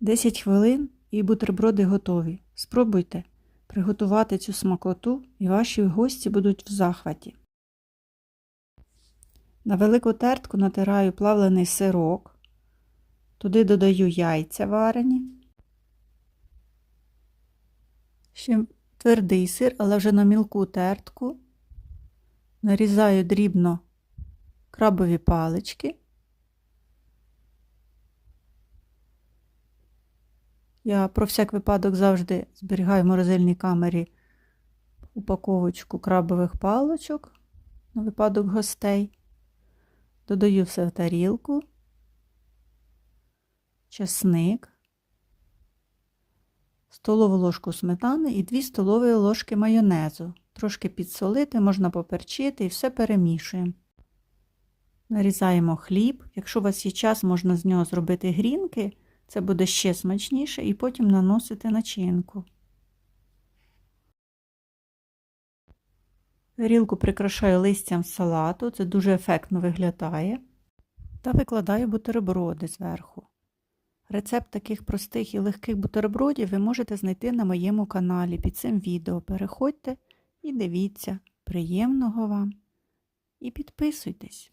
10 хвилин і бутерброди готові. Спробуйте приготувати цю смакоту, і ваші гості будуть в захваті. На велику тертку натираю плавлений сирок, туди додаю яйця варені, ще твердий сир, але вже на мілку тертку. Нарізаю дрібно крабові палички. Я про всяк випадок завжди зберігаю в морозильній камері упаковочку крабових паличок на випадок гостей. Додаю все в тарілку, чесник, столову ложку сметани і 2 столові ложки майонезу. Трошки підсолити, можна поперчити і все перемішуємо. Нарізаємо хліб. Якщо у вас є час, можна з нього зробити грінки, це буде ще смачніше, і потім наносити начинку. Тарілку прикрашаю листям салату, це дуже ефектно виглядає. Та викладаю бутерброди зверху. Рецепт таких простих і легких бутербродів ви можете знайти на моєму каналі під цим відео. Переходьте і дивіться. Приємного вам і підписуйтесь.